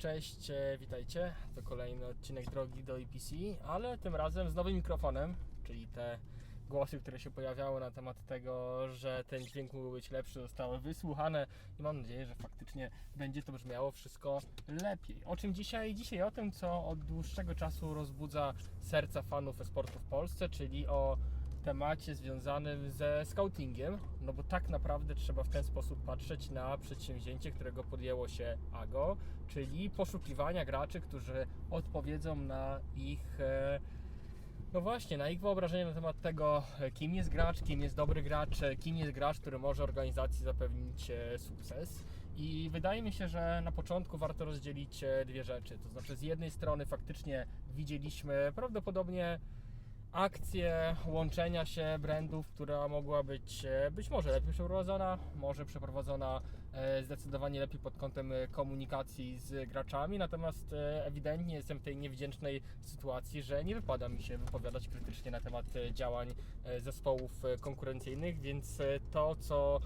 cześć, e, witajcie. To kolejny odcinek drogi do EPC, ale tym razem z nowym mikrofonem, czyli te głosy, które się pojawiały na temat tego, że ten dźwięk mógł być lepszy, zostały wysłuchane i mam nadzieję, że faktycznie będzie to brzmiało wszystko lepiej. O czym dzisiaj? Dzisiaj o tym, co od dłuższego czasu rozbudza serca fanów e-sportu w Polsce, czyli o temacie związanym ze scoutingiem, no bo tak naprawdę trzeba w ten sposób patrzeć na przedsięwzięcie, którego podjęło się AGO, czyli poszukiwania graczy, którzy odpowiedzą na ich e, no właśnie, na ich wyobrażenie na temat tego, e, kim jest gracz, kim jest dobry gracz, e, kim jest gracz, który może organizacji zapewnić sukces. I wydaje mi się, że na początku warto rozdzielić dwie rzeczy. To znaczy, z jednej strony faktycznie widzieliśmy prawdopodobnie akcję łączenia się brandów, która mogła być e, być może lepiej przeprowadzona, może przeprowadzona e, zdecydowanie lepiej pod kątem e, komunikacji z graczami, natomiast ewidentnie jestem w tej niewdzięcznej sytuacji, że nie wypada mi się wypowiadać krytycznie na temat działań zespołów konkurencyjnych, więc to, co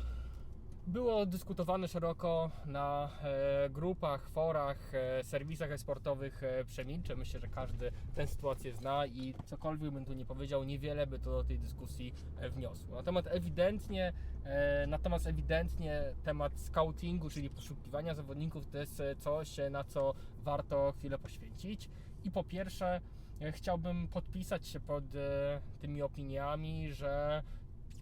było dyskutowane szeroko na e, grupach, forach, e, serwisach e-sportowych e, przemilczę. Myślę, że każdy tę sytuację zna i cokolwiek bym tu nie powiedział, niewiele by to do tej dyskusji wniosło. Natomiast ewidentnie, natomiast ewidentnie temat scoutingu, czyli poszukiwania zawodników, to jest coś, na co warto chwilę poświęcić. I po pierwsze, chciałbym podpisać się pod tymi opiniami, że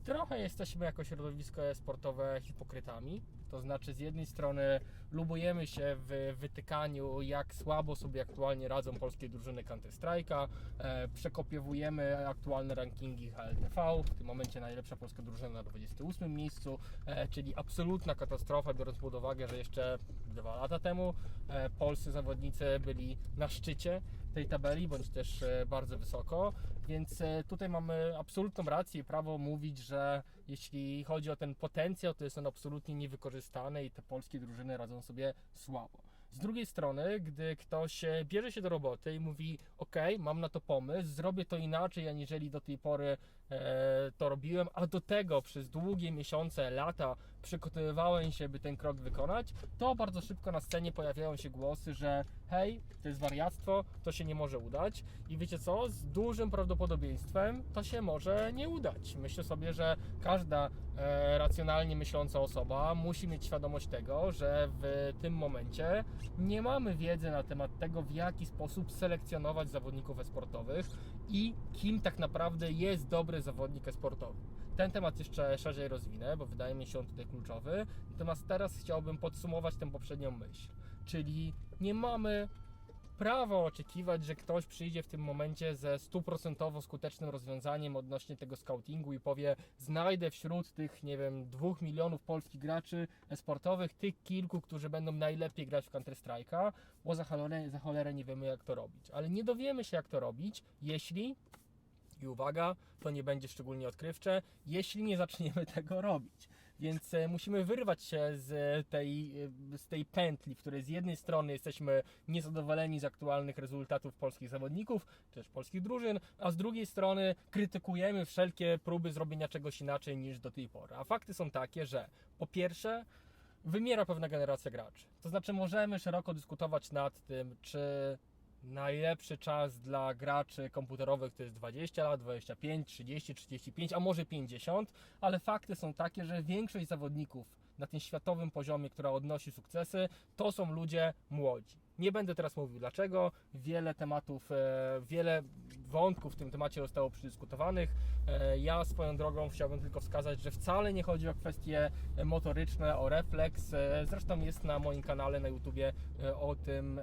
trochę jesteśmy jako środowisko sportowe hipokrytami. To znaczy, z jednej strony lubujemy się w wytykaniu, jak słabo sobie aktualnie radzą polskie drużyny Counter-Strike'a, e, przekopiowujemy aktualne rankingi HLTV, w tym momencie najlepsza polska drużyna na 28 miejscu, e, czyli absolutna katastrofa, biorąc pod uwagę, że jeszcze dwa lata temu e, polscy zawodnicy byli na szczycie tej tabeli, bądź też bardzo wysoko, więc tutaj mamy absolutną rację i prawo mówić, że jeśli chodzi o ten potencjał, to jest on absolutnie niewykorzystany i te polskie drużyny radzą sobie słabo. Z drugiej strony, gdy ktoś e, bierze się do roboty i mówi: OK, mam na to pomysł, zrobię to inaczej, aniżeli do tej pory e, to robiłem, a do tego przez długie miesiące, lata przygotowywałem się, by ten krok wykonać, to bardzo szybko na scenie pojawiają się głosy, że hej, to jest wariactwo, to się nie może udać. I wiecie co? Z dużym prawdopodobieństwem to się może nie udać. Myślę sobie, że każda e, racjonalnie myśląca osoba musi mieć świadomość tego, że w tym momencie nie mamy wiedzy na temat tego, w jaki sposób selekcjonować zawodników esportowych i kim tak naprawdę jest dobry zawodnik esportowy. Ten temat jeszcze szerzej rozwinę, bo wydaje mi się on tutaj kluczowy. Natomiast teraz chciałbym podsumować tę poprzednią myśl. Czyli nie mamy prawo oczekiwać, że ktoś przyjdzie w tym momencie ze stuprocentowo skutecznym rozwiązaniem odnośnie tego scoutingu i powie znajdę wśród tych, nie wiem, dwóch milionów polskich graczy sportowych tych kilku, którzy będą najlepiej grać w Counter-Strike'a, bo za cholerę, za cholerę nie wiemy jak to robić. Ale nie dowiemy się jak to robić, jeśli i uwaga, to nie będzie szczególnie odkrywcze, jeśli nie zaczniemy tego robić. Więc e, musimy wyrwać się z tej, e, z tej pętli, w której z jednej strony jesteśmy niezadowoleni z aktualnych rezultatów polskich zawodników, czy też polskich drużyn, a z drugiej strony krytykujemy wszelkie próby zrobienia czegoś inaczej niż do tej pory. A fakty są takie, że po pierwsze, wymiera pewna generacja graczy. To znaczy, możemy szeroko dyskutować nad tym, czy najlepszy czas dla graczy komputerowych to jest 20 lat, 25, 30, 35, a może 50, ale fakty są takie, że większość zawodników na tym światowym poziomie, która odnosi sukcesy, to są ludzie młodzi. Nie będę teraz mówił dlaczego. Wiele tematów, e, wiele wątków w tym temacie zostało przedyskutowanych. E, Ja swoją drogą chciałbym tylko wskazać, że wcale nie chodzi o kwestie motoryczne, o refleks. E, Zresztą jest na moim kanale na YouTubie o tym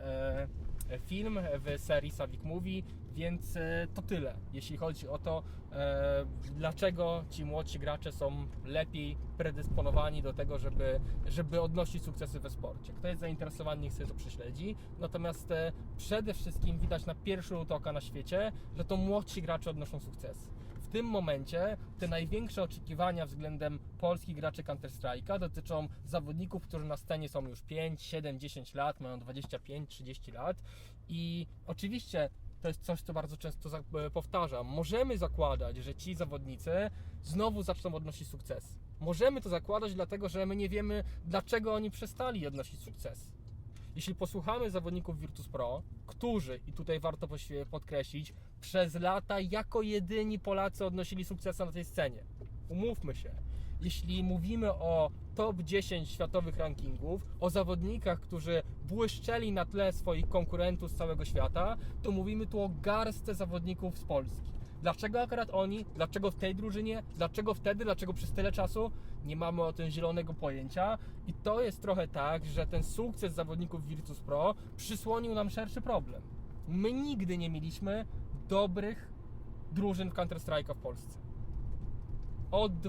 film w serii Savik Movie, więc e, to tyle, jeśli chodzi o to, e, dlaczego ci młodsi gracze są lepiej predysponowani do tego, żeby, żeby odnosić sukcesy we sporcie. Kto jest zainteresowany, niech sobie to prześledzi. Natomiast e, przede wszystkim widać na pierwszy rzut oka na świecie, że to młodsi gracze odnoszą sukcesy. Tym momencie te największe oczekiwania względem polskich graczy Counter-Strike'a dotyczą zawodników, którzy na scenie są już 5, 7, 10 lat, mają 25, 30 lat i oczywiście to jest coś, co bardzo często e, powtarzam. Możemy zakładać, że ci zawodnicy znowu zaczną odnosić sukces. Możemy to zakładać, dlatego że my nie wiemy, dlaczego oni przestali odnosić sukces. Jeśli posłuchamy zawodników Virtus Pro, którzy, i tutaj warto podkreślić, przez lata jako jedyni Polacy odnosili sukcesy na tej scenie. Umówmy się. Jeśli mówimy o top 10 światowych rankingów, o zawodnikach, którzy błyszczeli na tle swoich konkurentów z całego świata, to mówimy tu o garstce zawodników z Polski. Dlaczego akurat oni? Dlaczego w tej drużynie? Dlaczego wtedy? Dlaczego przez tyle czasu? Nie mamy o tym zielonego pojęcia. I to jest trochę tak, że ten sukces zawodników Virtus Pro przysłonił nam szerszy problem. My nigdy nie mieliśmy dobrych drużyn w Counter-Strike'a w Polsce. Od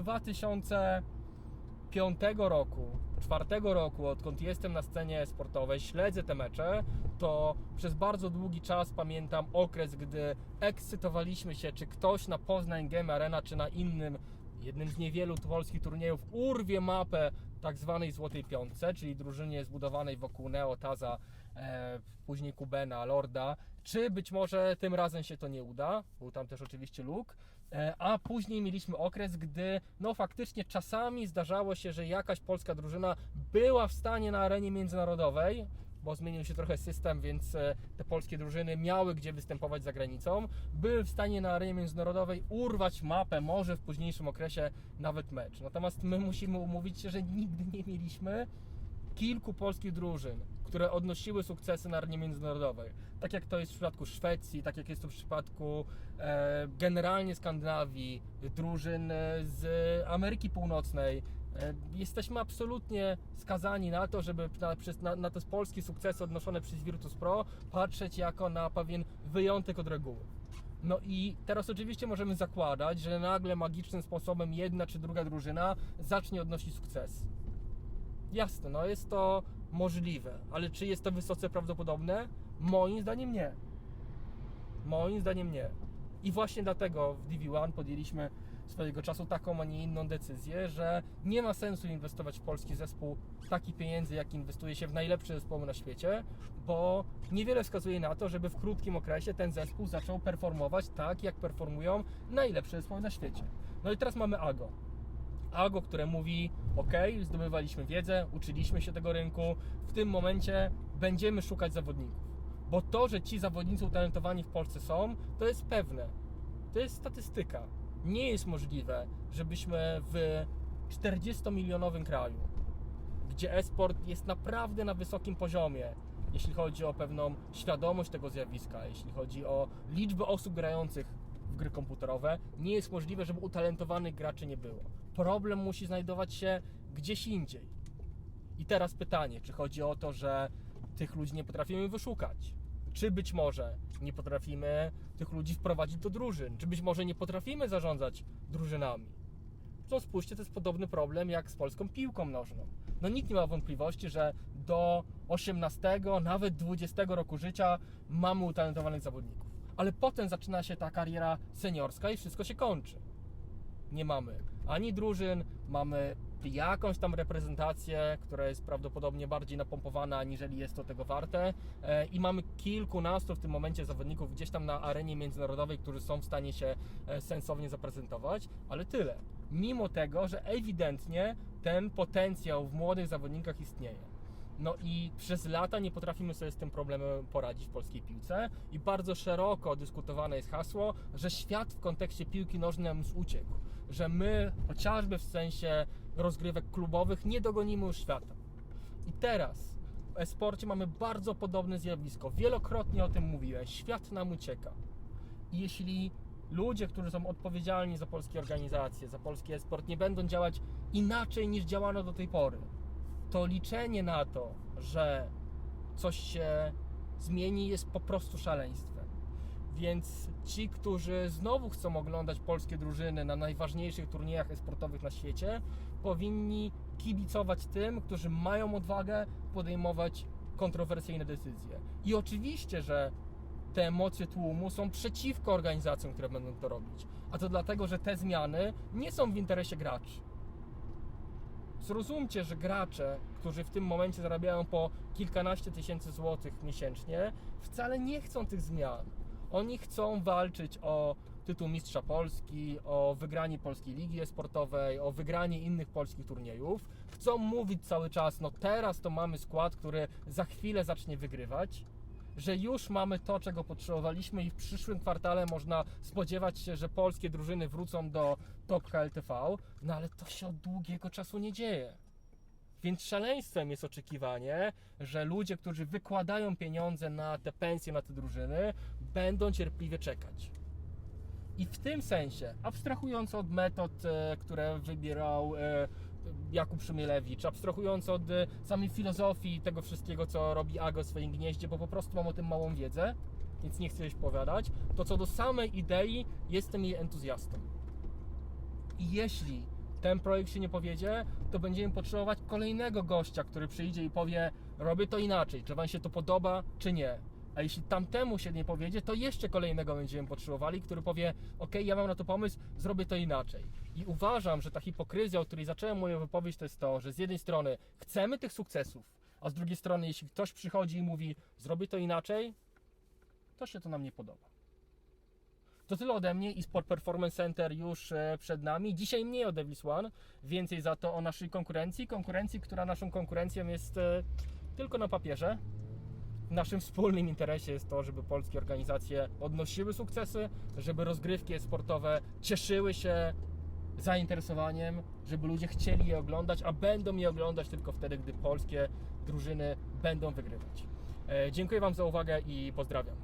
2005 roku, czwartego roku, odkąd jestem na scenie sportowej, śledzę te mecze, to przez bardzo długi czas pamiętam okres, gdy ekscytowaliśmy się, czy ktoś na Poznań Game Arena, czy na innym, jednym z niewielu polskich turniejów, urwie mapę tak zwanej Złotej Piątce, czyli drużynie zbudowanej wokół Neo, Taza, e, później Kubena, Lorda, czy być może tym razem się to nie uda, był tam też oczywiście Luke, a później mieliśmy okres, gdy no faktycznie czasami zdarzało się, że jakaś polska drużyna była w stanie na arenie międzynarodowej, bo zmienił się trochę system, więc e, te polskie drużyny miały gdzie występować za granicą, były w stanie na arenie międzynarodowej urwać mapę, może w późniejszym okresie nawet mecz. Natomiast my musimy umówić się, że nigdy nie mieliśmy kilku polskich drużyn, które odnosiły sukcesy na arenie międzynarodowej. Tak jak to jest w przypadku Szwecji, tak jak jest to w przypadku e, generalnie Skandynawii, drużyn e, z Ameryki Północnej. E, jesteśmy absolutnie skazani na to, żeby na, na, na te polskie sukcesy odnoszone przez Virtus Pro patrzeć jako na pewien wyjątek od reguły. No i teraz oczywiście możemy zakładać, że nagle magicznym sposobem jedna czy druga drużyna zacznie odnosić sukces. Jasne, no jest to możliwe, ale czy jest to wysoce prawdopodobne? Moim zdaniem nie. Moim zdaniem nie. I właśnie dlatego w DV1 podjęliśmy swojego czasu taką, a nie inną decyzję, że nie ma sensu inwestować w polski zespół takich pieniędzy, jak inwestuje się w najlepsze zespoły na świecie, bo niewiele wskazuje na to, żeby w krótkim okresie ten zespół zaczął performować tak, jak performują najlepsze zespoły na świecie. No i teraz mamy AGO. AGO, które mówi: OK, zdobywaliśmy wiedzę, uczyliśmy się tego rynku, w tym momencie będziemy szukać zawodników. Bo to, że ci zawodnicy utalentowani w Polsce są, to jest pewne. To jest statystyka. Nie jest możliwe, żebyśmy w 40-milionowym kraju, gdzie e-sport jest naprawdę na wysokim poziomie, jeśli chodzi o pewną świadomość tego zjawiska, jeśli chodzi o liczbę osób grających w gry komputerowe, nie jest możliwe, żeby utalentowanych graczy nie było. Problem musi znajdować się gdzieś indziej. I teraz pytanie, czy chodzi o to, że tych ludzi nie potrafimy wyszukać? Czy być może nie potrafimy tych ludzi wprowadzić do drużyn? Czy być może nie potrafimy zarządzać drużynami? No spójrzcie, to jest podobny problem jak z polską piłką nożną. No nikt nie ma wątpliwości, że do 18, nawet 20 roku życia mamy utalentowanych zawodników. Ale potem zaczyna się ta kariera seniorska i wszystko się kończy. Nie mamy ani drużyn, mamy jakąś tam reprezentację, która jest prawdopodobnie bardziej napompowana, aniżeli jest to tego warte. E, I mamy kilkunastu w tym momencie zawodników gdzieś tam na arenie międzynarodowej, którzy są w stanie się e, sensownie zaprezentować, ale tyle. Mimo tego, że ewidentnie ten potencjał w młodych zawodnikach istnieje. No i przez lata nie potrafimy sobie z tym problemem poradzić w polskiej piłce i bardzo szeroko dyskutowane jest hasło, że świat w kontekście piłki nożnej nam uciekł, że my chociażby w sensie rozgrywek klubowych nie dogonimy już świata. I teraz w e-sporcie mamy bardzo podobne zjawisko. Wielokrotnie o tym mówiłem. Świat nam ucieka. I jeśli ludzie, którzy są odpowiedzialni za polskie organizacje, za polski e-sport, nie będą działać inaczej niż działano do tej pory, to liczenie na to, że coś się zmieni, jest po prostu szaleństwem. Więc ci, którzy znowu chcą oglądać polskie drużyny na najważniejszych turniejach e-sportowych na świecie, powinni kibicować tym, którzy mają odwagę podejmować kontrowersyjne decyzje. I oczywiście, że te emocje tłumu są przeciwko organizacjom, które będą to robić. A to dlatego, że te zmiany nie są w interesie graczy. Zrozumcie, że gracze, którzy w tym momencie zarabiają po kilkanaście tysięcy złotych miesięcznie, wcale nie chcą tych zmian. Oni chcą walczyć o tytuł Mistrza Polski, o wygranie Polskiej Ligi Sportowej, o wygranie innych polskich turniejów. Chcą mówić cały czas, no teraz to mamy skład, który za chwilę zacznie wygrywać, że już mamy to, czego potrzebowaliśmy i w przyszłym kwartale można spodziewać się, że polskie drużyny wrócą do top KLTV, no ale to się od długiego czasu nie dzieje. Więc szaleństwem jest oczekiwanie, że ludzie, którzy wykładają pieniądze na te pensje, na te drużyny, będą cierpliwie czekać. I w tym sensie, abstrahując od metod, e, które wybierał e, Jakub Szymielewicz, abstrahując od e, samej filozofii tego wszystkiego, co robi Ago w swoim gnieździe, bo po prostu mam o tym małą wiedzę, więc nie chcę się powiadać, to co do samej idei, jestem jej entuzjastą. I jeśli ten projekt się nie powiedzie, to będziemy potrzebować kolejnego gościa, który przyjdzie i powie: Robię to inaczej, czy Wam się to podoba, czy nie. A jeśli tamtemu się nie powiedzie, to jeszcze kolejnego będziemy potrzebowali, który powie: OK, ja mam na to pomysł, zrobię to inaczej. I uważam, że ta hipokryzja, o której zacząłem moją wypowiedź, to jest to, że z jednej strony chcemy tych sukcesów, a z drugiej strony, jeśli ktoś przychodzi i mówi: Zrobię to inaczej, to się to nam nie podoba. To tyle ode mnie i Sport Performance Center już e, przed nami. Dzisiaj mniej o Devils One, więcej za to o naszej konkurencji. Konkurencji, która naszą konkurencją jest e, tylko na papierze. W naszym wspólnym interesie jest to, żeby polskie organizacje odnosiły sukcesy, żeby rozgrywki sportowe cieszyły się zainteresowaniem, żeby ludzie chcieli je oglądać, a będą je oglądać tylko wtedy, gdy polskie drużyny będą wygrywać. E, Dziękuję Wam za uwagę i pozdrawiam.